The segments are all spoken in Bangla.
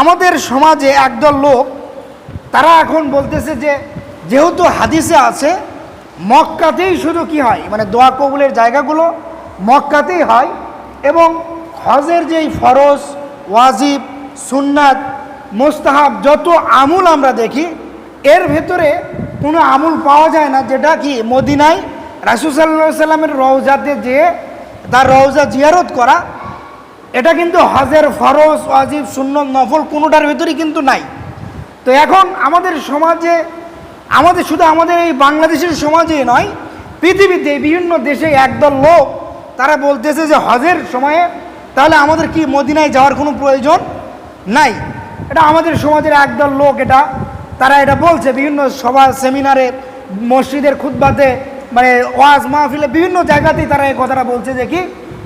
আমাদের সমাজে একদল লোক, তারা এখন বলতেছে যে, যেহেতু হাদিসে আছে, মক্কাতেই শুধু কি হয় মানে দোয়া কবুলের জায়গাগুলো মক্কাতেই হয় এবং হজের যেই ফরজ, ওয়াজিব, সুন্নাত, মোস্তাহাব, যত আমুল আমরা দেখি, এর ভেতরে কোনো আমুল পাওয়া যায় না, যেটা কি মদিনায় রাসুল সাল্লাহ সাল্লামের রওজাতে যেয়ে, তার রওজা জিয়ারত করা এটা কিন্তু হজের ফরজ, ওয়াজিব শূন্য নফল কোনোটার ভেতরেই কিন্তু নাই। তো এখন আমাদের সমাজে, আমাদের শুধু আমাদের এই বাংলাদেশের সমাজে নয়, পৃথিবীতে বিভিন্ন দেশে একদল লোক, তারা বলতেছে যে হজের সময়ে তাহলে আমাদের কি মদিনায় যাওয়ার কোনো প্রয়োজন নাই? এটা আমাদের সমাজের একদল লোক এটা, তারা এটা বলছে বিভিন্ন সভা, সেমিনারে, মসজিদের খুদ্বাতে মানে ওয়াজ মাহফিলে বিভিন্ন জায়গাতেই তারা এই কথাটা বলছে যে কি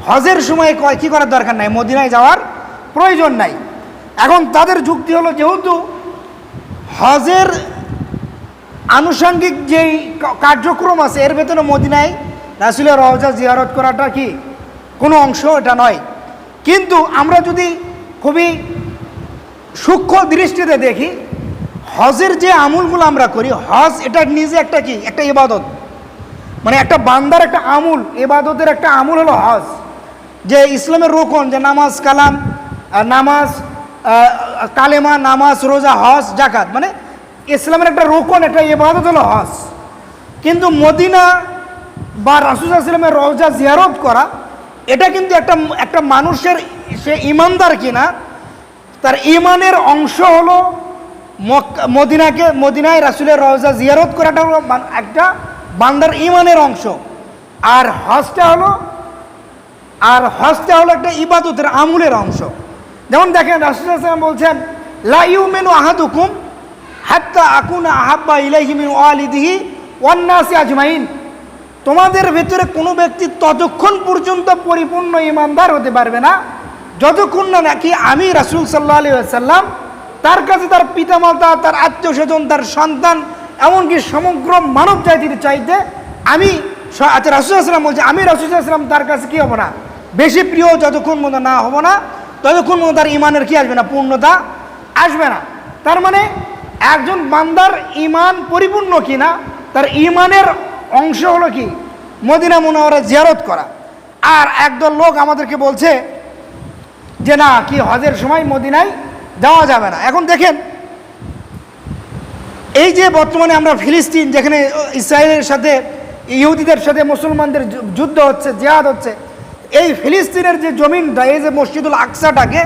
হজের সময় কয়, কী করার দরকার নাই? মদিনায় যাওয়ার প্রয়োজন নাই। এখন তাদের যুক্তি হলো যেহেতু হজের আনুষঙ্গিক যেই কার্যক্রম আছে, এর ভেতরে মদিনায় রাসুলের রওজা জিয়ারত করাটা কি? কোনো অংশ এটা নয়। কিন্তু আমরা যদি খুবই সূক্ষ্ম দৃষ্টিতে দেখি, হজের যে আমুলগুলো আমরা করি, হজ এটা নিজে একটা কি? একটা ইবাদত। মানে একটা বান্দার একটা আমুল, ইবাদতের একটা আমুল হলো হজ। যে ইসলামের রোকন, যে নামাজ কালাম নামাজ কালেমা, নামাজ, রোজা, হজ জাকাত মানে ইসলামের একটা রোকন, একটা ইবাদত হলো হজ। কিন্তু মদিনা বা রাসুসাল্লামের রোজা জিয়ারত করা, এটা কিন্তু একটা একটা মানুষের, সে ইমানদার কিনা, তার ইমানের অংশ হলো মদিনাকে, মদিনায় রাসুলের রওজা জিয়ারত করাটা হলো একটা বান্দার ইমানের অংশ। আর হজটা হলো আর হজটা হলো একটা ইবাদতের আমুলের অংশ। যেমন দেখেন রাসুলাম বলছেন লাইউ মেনু আহাদুকুম হাত্তা আকুনা আহাব্বা ইলাইহি মিন ওয়ালিদিহি ওয়ান্নাসি আজমাইন। তোমাদের ভেতরে কোনো ব্যক্তি ততক্ষণ পর্যন্ত পরিপূর্ণ ইমানদার হতে পারবে না। যতক্ষণ না নাকি আমি রাসুল সাল্লাহ আলী সাল্লাম তার কাছে তার পিতামাতা, তার আত্মীয় স্বজন, তার সন্তান, এমনকি সমগ্র মানব জাতির চাইতে আমি আচ্ছা রাসুলাম বলছে, আমি রাসুলাম তার কাছে কি হব না? বেশি প্রিয় যতক্ষণ মতো না হব না, ততক্ষণ মতো তার ইমানের কি আসবে না? পূর্ণতা আসবে না। তার মানে একজন বান্দার ইমান পরিপূর্ণ কি না, তার ইমানের অংশ হলো কি? মদিনা মুনাওয়ারা জিয়ারত করা। আর একদল লোক আমাদেরকে বলছে যে, না, কি হজের সময় মদিনায় যাওয়া যাবে না। এখন দেখেন, এই যে বর্তমানে আমরা ফিলিস্তিন, যেখানে ইসরায়েলের সাথে ইহুদিদের সাথে মুসলমানদের যুদ্ধ হচ্ছে, জেহাদ হচ্ছে, এই ফিলিস্তিনের যে জমিনটা এই যে মসজিদুল আকসাটাকে,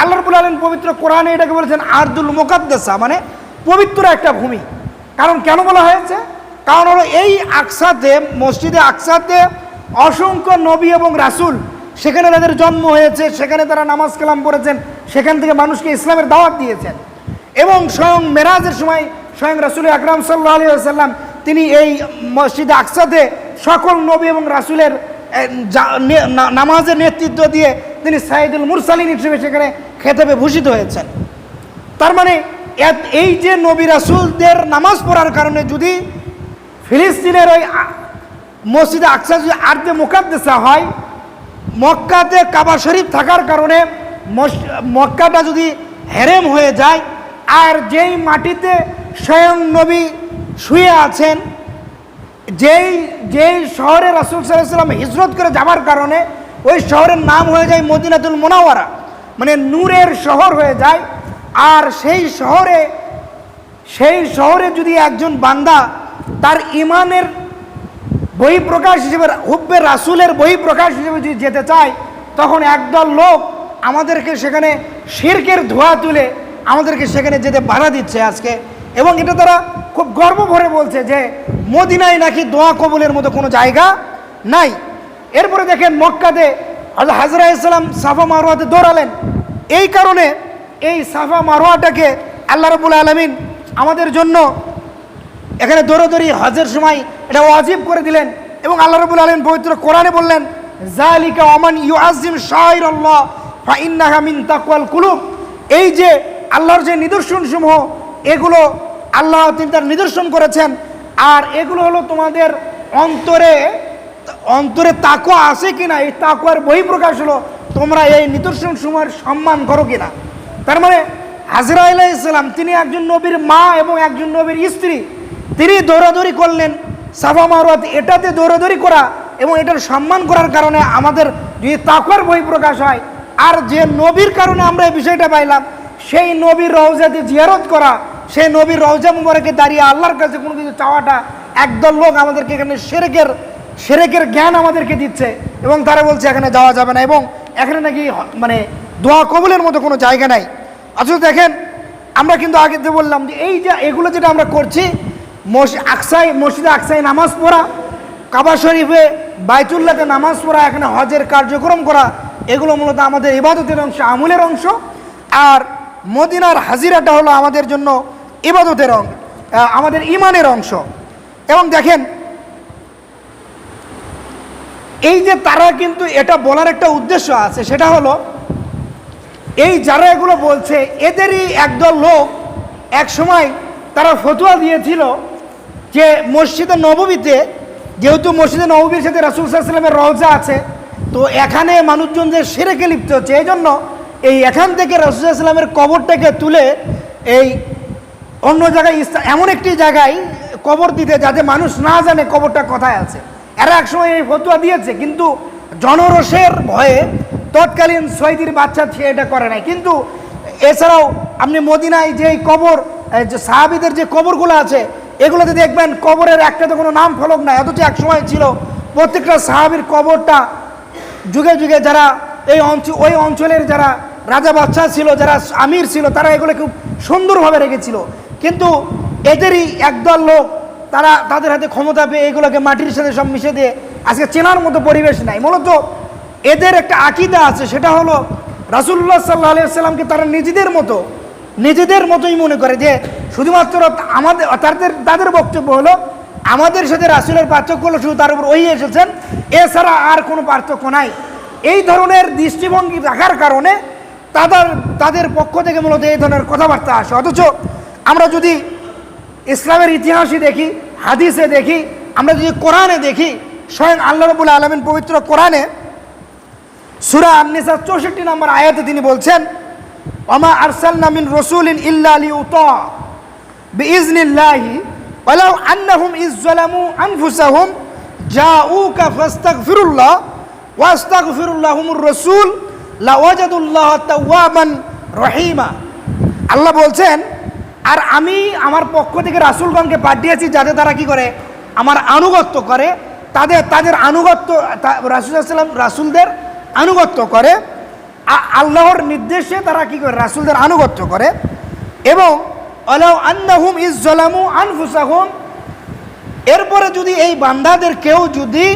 আল্লাহ রবুল আলম পবিত্র কোরআনে এটাকে বলেছেন আর্দুল মোকাদ্দেসা মানে পবিত্র একটা ভূমি। কারণ কেন বলা হয়েছে? কারণ হলো এই আকসাতে, মসজিদে আকসাতে অসংখ্য নবী এবং রাসূল, সেখানে তাদের জন্ম হয়েছে, সেখানে তারা নামাজ কালাম পড়েছেন, সেখান থেকে মানুষকে ইসলামের দাওয়াত দিয়েছেন। এবং স্বয়ং মেরাজের সময় স্বয়ং রাসুল আকরাম সাল্লাহ আলী সাল্লাম তিনি এই মসজিদে আকসাতে সকল নবী এবং রাসুলের নামাজের নেতৃত্ব দিয়ে তিনি সাইদুল মুরসালিন হিসেবে সেখানে খেতাবে ভূষিত হয়েছেন। তার মানে এই যে নবী রাসুলদের নামাজ পড়ার কারণে যদি ফিলিস্তিনের ওই মসজিদে আকসা যদি আর্দে মোকাদ্দেসা হয়, মক্কাতে কাবা শরীফ থাকার কারণে মক্কাটা যদি হেরেম হয়ে যায়, আর যেই মাটিতে স্বয়ং নবী শুয়ে আছেন, যেই যেই শহরে রাসুল সাল্লাম হিজরত করে যাবার কারণে ওই শহরের নাম হয়ে যায় মদিনাতুল মোনাওয়ারা মানে নূরের শহর হয়ে যায়। আর সেই শহরে সেই শহরে যদি একজন বান্দা তার ইমানের বহিঃপ্রকাশ হিসেবে, হুব্বে রাসুলের বহিঃপ্রকাশ হিসেবে যদি যেতে চায়, তখন একদল লোক আমাদেরকে সেখানে শিরকের ধোয়া তুলে আমাদেরকে সেখানে যেতে বাধা দিচ্ছে আজকে। এবং এটা তারা খুব গর্ব ভরে বলছে যে মদিনায় নাকি দোয়া কবুলের মতো কোনো জায়গা নাই। এরপরে দেখেন মক্কাতে হযরত হাজরা ইসলাম সাফা মারোয়াতে দৌড়ালেন। এই কারণে এই সাফা মারোয়াটাকে আল্লাহ রবুল আলমিন আমাদের জন্য এখানে দৌড়াদৌড়ি, হজের সময় এটা ওয়াজিব করে দিলেন এবং আল্লাহ রবুল আলম পবিত্র কোরআনে বললেন জালিকা ওমান ইউ আজিম আল্লাহ তাকওয়াল কুলুব। এই যে আল্লাহর যে নিদর্শনসমূহ, এগুলো আল্লাহ তিনি তার নিদর্শন করেছেন। আর এগুলো হলো তোমাদের অন্তরে অন্তরে তাকুয়া আছে কিনা, এই তাকুয়ার বহিঃপ্রকাশ হলো তোমরা এই নিদর্শন সময়ের সম্মান করো কিনা। তার মানে হাজরা আলাহ ইসলাম তিনি একজন নবীর মা এবং একজন নবীর স্ত্রী, তিনি দৌড়াদৌড়ি করলেন। সাফা মারুয়াত এটাতে দৌড়াদৌড়ি করা এবং এটার সম্মান করার কারণে আমাদের যদি তাকওয়ার বই প্রকাশ হয়, আর যে নবীর কারণে আমরা এই বিষয়টা পাইলাম, সেই নবীর রওজাতে জিয়ারত করা সেই নবীর রওজা মুবারকে দাঁড়িয়ে আল্লাহর কাছে কোনো কিছু চাওয়াটা একদল লোক আমাদেরকে এখানে সেরেকের সেরেকের জ্ঞান আমাদেরকে দিচ্ছে এবং তারা বলছে এখানে যাওয়া যাবে না এবং এখানে নাকি মানে দোয়া কবুলের মতো কোনো জায়গা নাই। অথচ দেখেন, আমরা কিন্তু আগে যে বললাম যে এই যে এগুলো যেটা আমরা করছি মসজিদ আকসাই, মসজিদে আকসাই নামাজ পড়া, কাবা শরীফে বাইতুল্লাতে নামাজ পড়া, এখানে হজের কার্যক্রম করা, এগুলো মূলত আমাদের ইবাদতের অংশ, আমলের অংশ। আর মদিনার হাজিরাটা হলো আমাদের জন্য ইবাদতের আহ, আমাদের ইমানের অংশ। এবং দেখেন এই যে তারা কিন্তু এটা বলার একটা উদ্দেশ্য আছে সেটা হলো এই যারা এগুলো বলছে এদেরই একদল লোক এক সময় তারা ফতুয়া দিয়েছিল যে মসজিদে নববীতে যেহেতু মসজিদে নববীর সাথে রাসুল সাল্লামের রওজা আছে তো এখানে মানুষজন যে সেরেকে লিপ্ত হচ্ছে এই জন্য এই এখান থেকে রাসুল সাল্লামের কবরটাকে তুলে এই অন্য জায়গায় এমন একটি জায়গায় কবর দিতে যাতে মানুষ না জানে কবরটা কোথায় আছে। এরা একসময় এই ফতুয়া দিয়েছে, কিন্তু জনরসের ভয়ে তৎকালীন সৈদির বাচ্চা সে এটা করে নাই। কিন্তু এছাড়াও আপনি মদিনায় যে কবর যে সাহাবিদের যে কবরগুলো আছে, এগুলোতে দেখবেন কবরের একটা তো কোনো নাম ফলক নাই, অথচ এক সময় ছিল প্রত্যেকটা সাহাবির কবরটা যুগে যুগে যারা এই অঞ্চল ওই অঞ্চলের যারা রাজা বাচ্চা ছিল, যারা আমির ছিল, তারা এগুলো খুব সুন্দরভাবে রেখেছিল। কিন্তু এদেরই একদল লোক, তারা তাদের হাতে ক্ষমতা পেয়ে এগুলোকে মাটির সাথে সব মিশে দিয়ে আজকে চেনার মতো পরিবেশ নাই। মূলত এদের একটা আকিদা আছে, সেটা হলো রাসুল্লাহ সাল্লাহ সাল্লামকে তারা নিজেদের মতো, নিজেদের মতোই মনে করে যে শুধুমাত্র আমাদের, তাদের তাদের বক্তব্য হলো, আমাদের সাথে রাসুলের পার্থক্য হলো শুধু তার উপর ওই এসেছেন, এছাড়া আর কোনো পার্থক্য নাই। এই ধরনের দৃষ্টিভঙ্গি রাখার কারণে তাদের তাদের পক্ষ থেকে মূলত এই ধরনের কথাবার্তা আসে। অথচ আমরা যদি ইসলামের ইতিহাসই দেখি, হাদিসে দেখি, আমরা যদি কোরআনে দেখি, স্বয়ং আল্লাহ রবুল আলমিন পবিত্র কোরআনে সুরা আননিসা চৌষট্টি নম্বর আয়াতে তিনি বলছেন, ওমা আরসাল নামিন রসুল ইন ইল্লা আলী উতা বিইজনিল্লাহি ওয়ালাউ আন্নাহুম ইজ যালামু আনফুসাহুম জাউকা ফাস্তাগফিরুল্লাহ ওয়াস্তাগফিরুল্লাহুমুর রাসূল লাওয়াজাদুল্লাহ তাওয়াবান রহিমা। আল্লাহ বলছেন আর আমি আমার পক্ষ থেকে রাসূলগণকে পাঠিয়েছি যাতে তারা কি করে? আমার আনুগত্য করে। তাদের তাদের আনুগত্য রাসুল সাল্লাম রাসূলদের আনুগত্য করে। আল্লাহর নির্দেশে তারা কি করে? রাসুলদের আনুগত্য করে। এবং আলাউ আন্নাহুম ইজ জলামু আনফুসাহুম, এরপরে যদি এই বান্দাদের কেউ যদি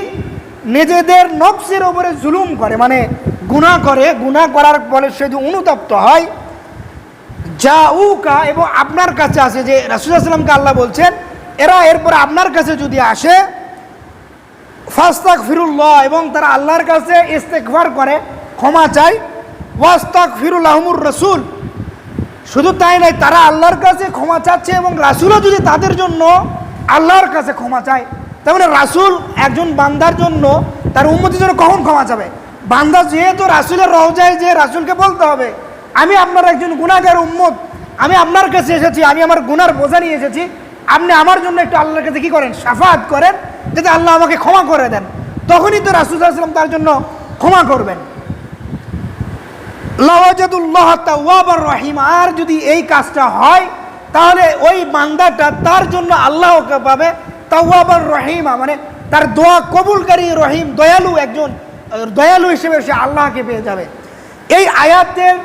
নিজেদের নফসের ওপরে জুলুম করে মানে গুনাহ করে, গুনাহ করার ফলে সে যদি অনুতপ্ত হয় যা উকা এবং আপনার কাছে আসে যে রাসুলামকে আল্লাহ বলছেন, এরা এরপর আপনার কাছে যদি আসে ফাস্তাক ফিরুল্লাহ এবং তারা আল্লাহর কাছে ইস্তেকবার করে, ক্ষমা চায় ওয়াস্তাক ফিরুল আহমুর রসুল। শুধু তাই নয়, তারা আল্লাহর কাছে ক্ষমা চাচ্ছে এবং রাসুলও যদি তাদের জন্য আল্লাহর কাছে ক্ষমা চায়, তার মানে রাসুল একজন বান্দার জন্য, তার উন্মতির জন্য কখন ক্ষমা চাবে? বান্দা যেহেতু রাসুলের রহজায় যে রাসুলকে বলতে হবে আমি আপনার একজন গুণাগার উম্মত। আমি আপনার কাছে এসেছি, আমি আমার গুনার বোঝা নিয়ে এসেছি। আপনি আমার জন্য একটু আল্লাহর কাছে কী করেন? সাফাত করেন, যাতে আল্লাহ আমাকে ক্ষমা করে দেন। তখনই তো আসলাম তার জন্য ক্ষমা করবেন। রহিম। আর যদি এই কাজটা হয়, তাহলে ওই বান্দাটা তার জন্য আল্লাহকে পাবে তাওয়াবার রহিমা মানে তার দোয়া কবুলকারী রহিম, দয়ালু একজন, দয়ালু হিসেবে সে আল্লাহকে পেয়ে যাবে। এই আয়াতের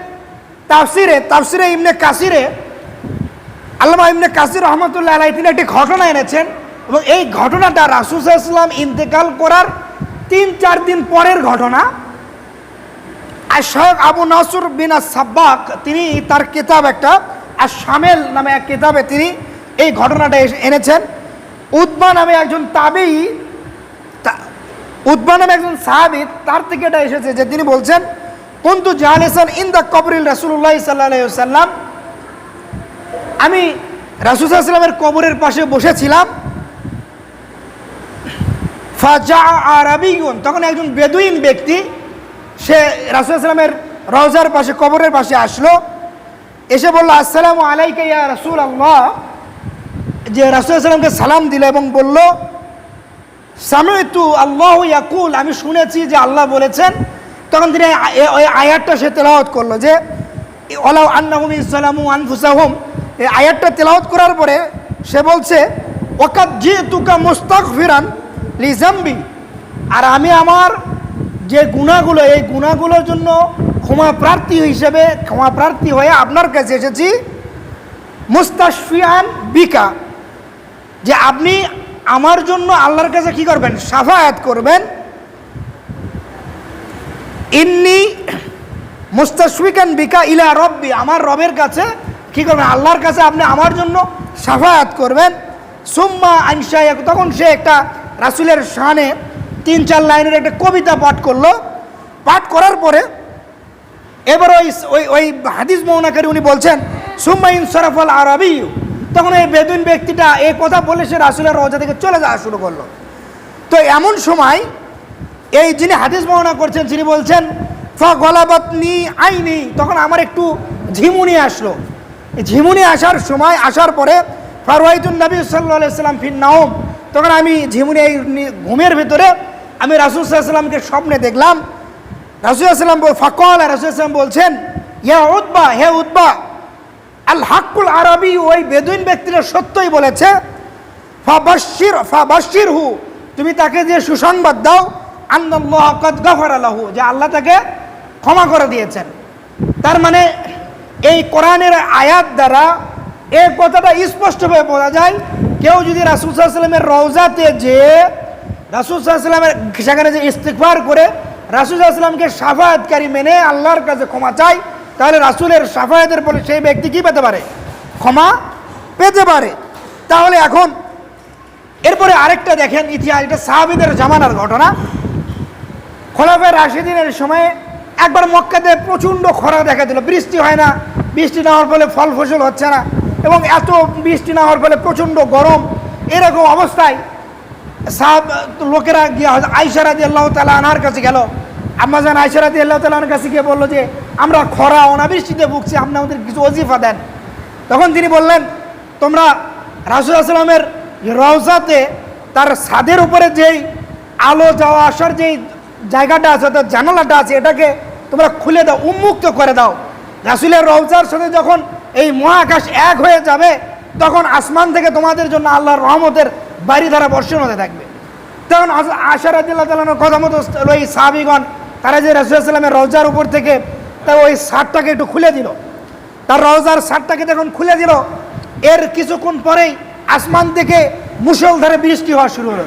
তাফসিরে তাফসিরে ইমনে কাসিরে, আল্লামা ইমনে কাসির রহমতুল্লাহ আলাই তিনি একটি ঘটনা এনেছেন এবং এই ঘটনাটা রাসুল ইসলাম ইন্তেকাল করার তিন চার দিন পরের ঘটনা। আর শায়ক আবু নাসুর বিন সাব্বাক তিনি তার কিতাব একটা আর শামেল নামে এক কিতাবে তিনি এই ঘটনাটা এনেছেন। উদ্বা নামে একজন তাবেই উদ্বা নামে একজন সাহাবি, তার থেকে এটা এসেছে যে তিনি বলছেন কুন্তু জাহালেসান ইন দ্য কবরিল রাসুল্লাহ সাল্লাহ সাল্লাম আমি রাসুসাল্লামের কবরের পাশে বসেছিলাম। ফাজা আরবিগুন তখন একজন বেদুইন ব্যক্তি, সে রাসুলামের রওজার পাশে, কবরের পাশে আসলো। এসে বলল, আসসালামু আলাইকা ইয়া রাসূল আল্লাহ যে রাসূল সাল্লামকে সালাম দিল এবং বলল, সামিতু আল্লাহ ইয়াকুল। আমি শুনেছি যে আল্লাহ বলেছেন তখন তিনি ওই আয়াতটা সে তেলাওয়াত করল যে ওলাউ আন্নাহুম ইসলামু আনফুসাহুম। এই আয়াতটা তেলাওয়াত করার পরে সে বলছে ওকাত জি তুকা মুস্তাক ফিরান লিজাম্বি আর আমি আমার যে গুণাগুলো, এই গুণাগুলোর জন্য ক্ষমা প্রার্থী হিসেবে, ক্ষমা প্রার্থী হয়ে আপনার কাছে এসেছি মুস্তাশফিয়ান বিকা। যে আপনি আমার জন্য আল্লাহর কাছে কি করবেন? সাফায়াত করবেন ইন্নি মুস্তাশফিকান বিকা ইলা রব্বি আমার রবের কাছে কি করবেন? আল্লাহর কাছে আপনি আমার জন্য সাফায়াত করবেন সুম্মা আনসাই তখন সে একটা রাসুলের শানে তিন চার লাইনের একটা কবিতা পাঠ করল। পাঠ করার পরে এবার ওই ওই ওই হাদিস মৌনাকারী উনি বলছেন সুম্মাইন সরাফল আরবি তখন এই বেদুইন ব্যক্তিটা এই কথা বলে সে রাসুলের রজা থেকে চলে যাওয়া শুরু করল। তো এমন সময় এই যিনি হাদিস বর্ণনা করছেন তিনি বলছেন ফা গলাবাতনি আইনি তখন আমার একটু ঝিমুনি আসলো। ঝিমুনি আসার সময়, আসার পরে ফারওয়াইতুন নবী সাল্লাহ সাল্লাম ফির নাওম, তখন আমি ঝিমুনি এই ঘুমের ভিতরে আমি রাসুল সাল্লামকে স্বপ্নে দেখলাম। রাসুলাম ফাকল রাসুলাম বলছেন, ইয়া উদ্বা হে উদ্বা আল হাক্কুল আরবি ওই বেদুইন ব্যক্তিরা সত্যই বলেছে ফাবাশির ফাবাশির হু তুমি তাকে যে সুসংবাদ দাও আন্দাল্লাহ আলাহু যে আল্লাহ তাকে ক্ষমা করে দিয়েছেন। তার মানে এই কোরআনের আয়াত দ্বারা এই কথাটা স্পষ্টভাবে বোঝা যায়, কেউ যদি রাসুল সাল্লামের রওজাতে যে রাসুল সেখানে যে ইস্তেকবার করে, রাসুল সাফায়াতকারী মেনে আল্লাহর কাছে ক্ষমা চাই তাহলে রাসুলের সাফায়াতের ফলে সেই ব্যক্তি কি পেতে পারে? ক্ষমা পেতে পারে। তাহলে এখন এরপরে আরেকটা দেখেন ইতিহাস, এটা সাহাবিদের জামানার ঘটনা। খোলাফে রাশিদিনের সময়ে একবার মক্কাতে প্রচণ্ড খরা দেখা দিল। বৃষ্টি হয় না, বৃষ্টি না হওয়ার ফলে ফল ফসল হচ্ছে না এবং এত বৃষ্টি না হওয়ার ফলে প্রচণ্ড গরম। এরকম অবস্থায় সাহাব, লোকেরা গিয়ে আইসারাদি আল্লাহ তালা আনার কাছে গেল। আম্মাজান আইসারাদি আল্লাহ তালার কাছে গিয়ে বলল যে, আমরা খরা, অনাবৃষ্টিতে ভুগছি, আপনি আমাদের কিছু অজিফা দেন। তখন তিনি বললেন, তোমরা রাসুল আসলামের রওজাতে তার ছাদের উপরে যেই আলো যাওয়া আসার যেই জায়গাটা আছে, অর্থাৎ জানালাটা আছে, এটাকে তোমরা খুলে দাও, উন্মুক্ত করে দাও। রাসুলের রওজার সাথে যখন এই মহাকাশ এক হয়ে যাবে, তখন আসমান থেকে তোমাদের জন্য আল্লাহর রহমতের বাড়ি ধারা বর্ষণ হতে থাকবে। তখন আশার আদিল্লাহ তালানোর কথা মতো ওই সাহাবিগণ, তারা যে রাসুলামের রওজার উপর থেকে তা ওই শার্টটাকে একটু খুলে দিল। তার রওজার শার্টটাকে যখন খুলে দিল, এর কিছুক্ষণ পরেই আসমান থেকে মুষলধারে বৃষ্টি হওয়া শুরু হলো।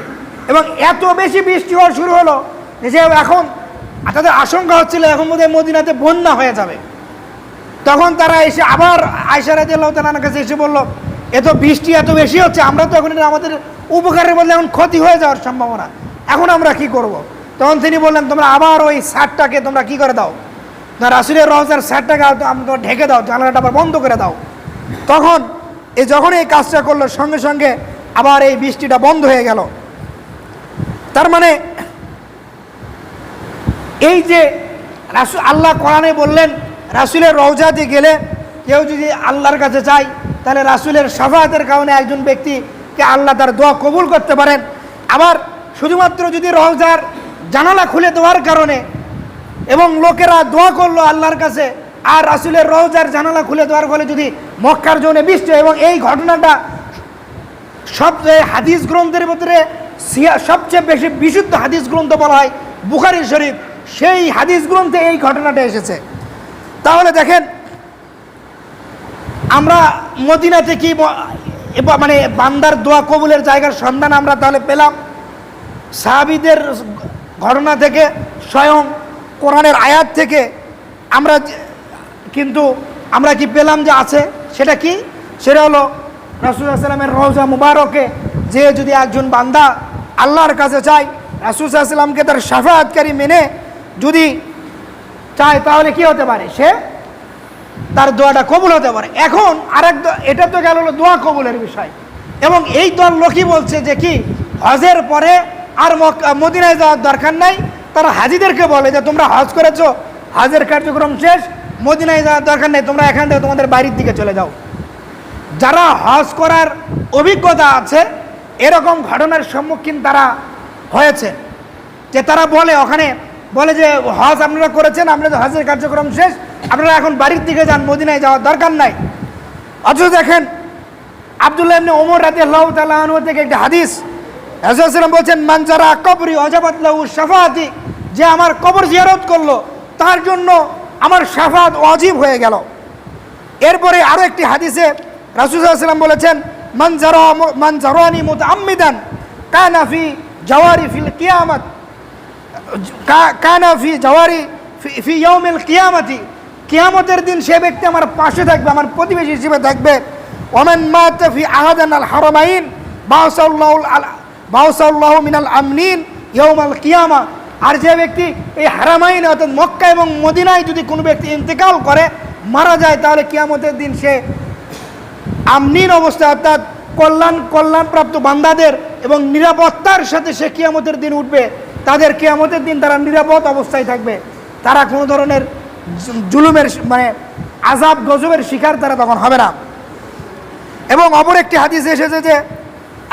এবং এত বেশি বৃষ্টি হওয়া শুরু হলো যে এখন তাদের আশঙ্কা হচ্ছিল এখন বোধহয় মদিনাতে বন্যা হয়ে যাবে। তখন তারা এসে আবার আয়সারাজ তালার কাছে এসে বলল এত বৃষ্টি এত বেশি হচ্ছে, আমরা তো এখন আমাদের উপকারের বদলে এখন ক্ষতি হয়ে যাওয়ার সম্ভাবনা। এখন আমরা কি করব। তখন তিনি বললেন, তোমরা আবার ওই শার্টটাকে তোমরা কি করে দাও? না, রাসুলের রহজার শার্টটাকে তোমরা ঢেকে দাও, জানালাটা আবার বন্ধ করে দাও। তখন এ যখন এই কাজটা করল, সঙ্গে সঙ্গে আবার এই বৃষ্টিটা বন্ধ হয়ে গেল। তার মানে এই যে রাসুল আল্লাহ কোরআনে বললেন, রাসুলের রওজাতে গেলে কেউ যদি আল্লাহর কাছে চায় তাহলে রাসুলের সাফায়াতের কারণে একজন ব্যক্তিকে আল্লাহ তার দোয়া কবুল করতে পারেন। আবার শুধুমাত্র যদি রওজার জানালা খুলে দেওয়ার কারণে এবং লোকেরা দোয়া করল আল্লাহর কাছে, আর রাসুলের রওজার জানালা খুলে দেওয়ার ফলে যদি মক্কার জন্য বৃষ্টি এবং এই ঘটনাটা সবচেয়ে হাদিস গ্রন্থের ভিতরে সবচেয়ে বেশি বিশুদ্ধ হাদিস গ্রন্থ বলা হয় বুখারি শরীফ। সেই হাদিস গ্রন্থে এই ঘটনাটা এসেছে। তাহলে দেখেন, আমরা মদিনাতে কি মানে বান্দার দোয়া কবুলের জায়গার সন্ধান আমরা তাহলে পেলাম। সাহাবিদের ঘটনা থেকে স্বয়ং কোরআনের আয়াত থেকে আমরা কিন্তু আমরা কি পেলাম যে আছে? সেটা কি? সেটা হলো রাসুলামের রওজা মুবারকে যে যদি একজন বান্দা আল্লাহর কাছে চায় রাসুলামকে তার সাফায়াতকারী মেনে যদি চায় তাহলে কি হতে পারে? সে তার দোয়াটা কবুল হতে পারে। এখন আরেক এটা তো গেল হলো দোয়া কবুলের বিষয়। এবং এই দল লোকই বলছে যে কি, হজের পরে আর মদিনায় যাওয়ার দরকার নাই। তারা হাজিদেরকে বলে যে, তোমরা হজ করেছ, হজের কার্যক্রম শেষ, মদিনায় যাওয়ার দরকার নেই, তোমরা এখান থেকে তোমাদের বাড়ির দিকে চলে যাও। যারা হজ করার অভিজ্ঞতা আছে, এরকম ঘটনার সম্মুখীন তারা হয়েছে। যে তারা বলে, ওখানে বলে যে হজ আপনারা করেছেন, আপনাদের হজের কার্যক্রম শেষ, আপনারা এখন বাড়ির দিকে যান, মদিনায় যাওয়ার দরকার নাই। অথচ দেখেন, আবদুল্লাহ ইবনে ওমর রাতে আল্লাহ থেকে একটা হাদিস রাসূলুল্লাহ বলছেন, মান যারা কবরি অজাবাত লাহু শাফাআতি যে আমার কবর জিয়ারত করল, তার জন্য আমার শাফাত অজীব হয়ে গেল। এরপরে আরও একটি হাদিসে রাসূলুল্লাহ বলেছেন, মান যারা মান জারানি মুতাআম্মিদান কানা ফি জাওয়ারি ফিল কিয়ামত কানা ফি জাওয়ারি, ফি- ইয়াউমিল কিয়ামতি। কিয়ামতের দিন সে ব্যক্তি আমার পাশে থাকবে, আমার প্রতিবেশী হিসেবে থাকবে। ওমান মাত ফি আহাদান আল হারামাইন বাউসাল্লাহুল আল বাউসাল্লাহু মিনাল আমনিন ইয়াউমাল কিয়ামা। আর যে ব্যক্তি এই হারামাইন অর্থাৎ মক্কা এবং মদিনায় যদি কোনো ব্যক্তি ইন্তেকাল করে, মারা যায়, তাহলে কিয়ামতের দিন সে আমনির অবস্থা, অর্থাৎ কল্যাণ কল্যাণপ্রাপ্ত বান্দাদের এবং নিরাপত্তার সাথে সে কিয়ামতের দিন উঠবে। তাদের কেয়ামতের দিন তারা নিরাপদ অবস্থায় থাকবে। তারা কোনো ধরনের জুলুমের মানে আজাব গজবের শিকার তারা তখন হবে না। এবং অপর একটি হাদিস এসেছে যে,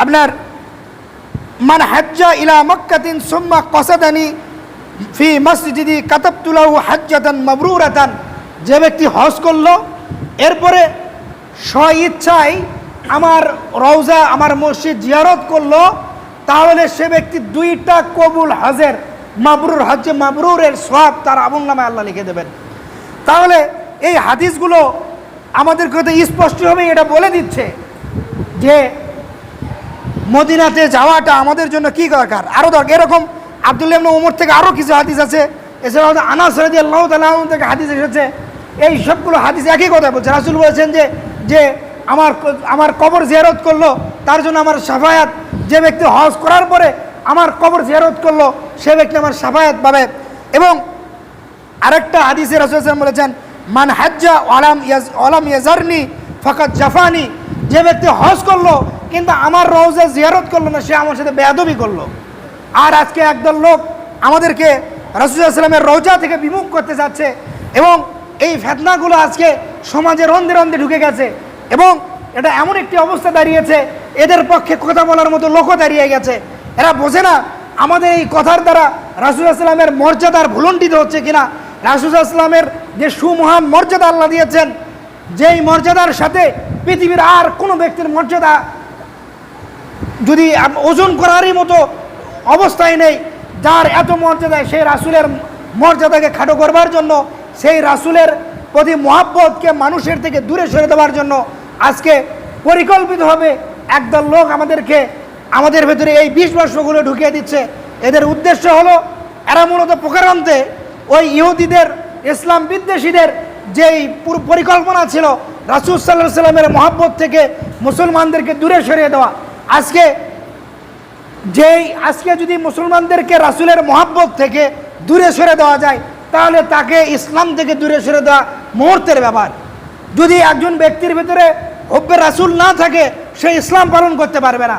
আপনার, মান হাজ্জা ইলা মক্কাতিন সুম্মা কসাদানি ফি মসজিদি কাতাবতুলাহু হাজ্জাতান মাবরুরাতান। যে ব্যক্তি হজ করল, এরপরে স্ব ইচ্ছায় আমার রওজা, আমার মসজিদ জিয়ারত করল তাহলে সে ব্যক্তি দুইটা কবুল হাজের, মাবরুর হজ্জে মাবরুরের সব তার আমল নামে আল্লাহ লিখে দেবেন। তাহলে এই হাদিসগুলো আমাদেরকে তো স্পষ্টভাবে এটা বলে দিচ্ছে যে মদিনাতে যাওয়াটা আমাদের জন্য কি দরকার? আরও দরকার। এরকম আবদুল্লাহ ওমর থেকে আরও কিছু হাদিস আছে। এছাড়াও আনাস রাজি আল্লাহ থেকে হাদিস এসেছে। এই সবগুলো হাদিস একই কথা বলছে। রাসুল বলেছেন যে যে আমার আমার কবর জিয়ারত করল, তার জন্য আমার সাফায়াত, যে ব্যক্তি হজ করার পরে আমার কবর জিয়ারত করল, সে ব্যক্তি আমার সাফায়াত পাবে। এবং আরেকটা হাদিসে রাসুলাম বলেছেন, মান হাজ্জা ওয়ালাম ইয়াজ ওয়ালাম ইয়াজারনি ফাকাত জাফানি। যে ব্যক্তি হজ করল, কিন্তু আমার রওজা জিয়ারত করল না, সে আমার সাথে বেয়াদবি করল। আর আজকে একদল লোক আমাদেরকে রাসুলামের রওজা থেকে বিমুখ করতে যাচ্ছে, এবং এই ফেতনাগুলো আজকে সমাজে রন্ধে রন্ধে ঢুকে গেছে। এবং এটা এমন একটি অবস্থা দাঁড়িয়েছে, এদের পক্ষে কথা বলার মতো লোকও দাঁড়িয়ে গেছে। এরা বোঝে না আমাদের এই কথার দ্বারা রাসুলামের মর্যাদার ভুলণ্ঠিত হচ্ছে কিনা। রাসুলামের যে সুমহান মর্যাদা আল্লাহ দিয়েছেন, যেই মর্যাদার সাথে পৃথিবীর আর কোনো ব্যক্তির মর্যাদা যদি ওজন করারই মতো অবস্থায় নেই, যার এত মর্যাদায় সেই রাসুলের মর্যাদাকে খাটো করবার জন্য, সেই রাসুলের প্রতি মহাব্বতকে মানুষের থেকে দূরে সরে দেওয়ার জন্য আজকে পরিকল্পিতভাবে একদল লোক আমাদেরকে আমাদের ভেতরে এই বিষ বর্ষগুলো ঢুকিয়ে দিচ্ছে। এদের উদ্দেশ্য হলো, এরা মূলত প্রকারান্তে ওই ইহুদিদের, ইসলাম বিদ্বেষীদের যেই পরিকল্পনা ছিল, রাসুল সাল্লাহ সাল্লামের মহাব্বত থেকে মুসলমানদেরকে দূরে সরিয়ে দেওয়া। আজকে যেই, আজকে যদি মুসলমানদেরকে রাসুলের মহাব্বত থেকে দূরে সরে দেওয়া যায়, তাহলে তাকে ইসলাম থেকে দূরে সরে দেওয়া মুহূর্তের ব্যাপার। যদি একজন ব্যক্তির ভিতরে হব্বে রাসুল না থাকে, সে ইসলাম পালন করতে পারবে না।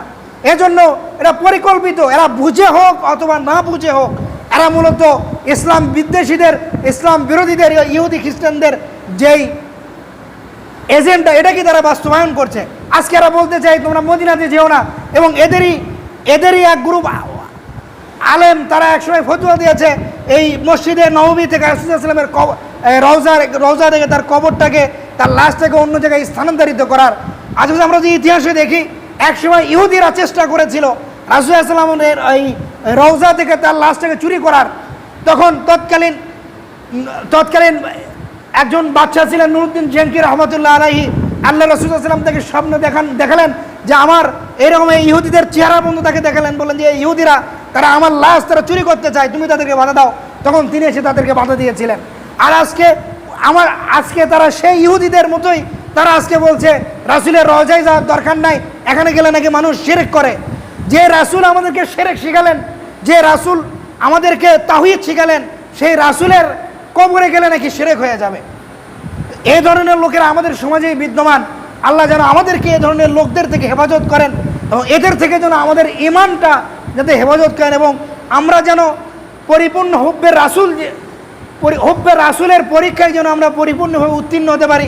এজন্য এরা পরিকল্পিত, এরা বুঝে হোক অথবা না বুঝে হোক, এরা মূলত ইসলাম বিদ্বেষীদের, ইসলাম বিরোধীদের, ইহুদি খ্রিস্টানদের যেই এজেন্ডা, এটাকে তারা বাস্তবায়ন করছে। আজকে এরা বলতে চাই, তোমরা মদিনাতে যেও না, এবং এদেরই এদেরই এক গ্রুপ আলেম, তারা একসময় ফতুয়া দিয়েছে, এই মসজিদে নবমী থেকে রাসুলামের রওজা রওজা থেকে তার কবরটাকে তার লাশটাকে অন্য জায়গায় স্থানান্তরিত করার। আজ আমরা যদি ইতিহাসে দেখি, একসময় ইহুদিরা চেষ্টা করেছিল রাসুলামের এই রওজা থেকে তার লাশটাকে চুরি করার। তখন তৎকালীন তৎকালীন একজন বাচ্চা ছিলেন নুরুদ্দিন জেনকি রহমতুল্লাহ আলাহি আল্লাহ রসুলাম তাকে স্বপ্ন দেখান, দেখালেন যে আমার এরকম এই ইহুদিদের চেহারা বন্ধু তাকে দেখালেন বলেন যে ইহুদিরা, তারা আমার লাশ তারা চুরি করতে চায়, তুমি তাদেরকে বাধা দাও। তখন তিনি এসে তাদেরকে বাধা দিয়েছিলেন। আর আজকে আমার আজকে তারা সেই ইহুদিদের মতোই, তারা আজকে বলছে, রাসুলের রজাই যাওয়ার দরকার নাই, এখানে গেলে নাকি মানুষ সেরেক করে। যে রাসুল আমাদেরকে সেরেক শিখালেন, যে রাসুল আমাদেরকে তাহিদ শিখালেন, সেই রাসুলের কবরে গেলে নাকি সেরেক হয়ে যাবে। এই ধরনের লোকেরা আমাদের সমাজেই বিদ্যমান। আল্লাহ যেন আমাদেরকে এই ধরনের লোকদের থেকে হেফাজত করেন এবং এদের থেকে যেন আমাদের ইমানটা যাতে হেফাজত করেন এবং আমরা যেন পরিপূর্ণ হুব্বের রাসুল হুব্বে রাসুলের পরীক্ষায় যেন আমরা পরিপূর্ণভাবে উত্তীর্ণ হতে পারি।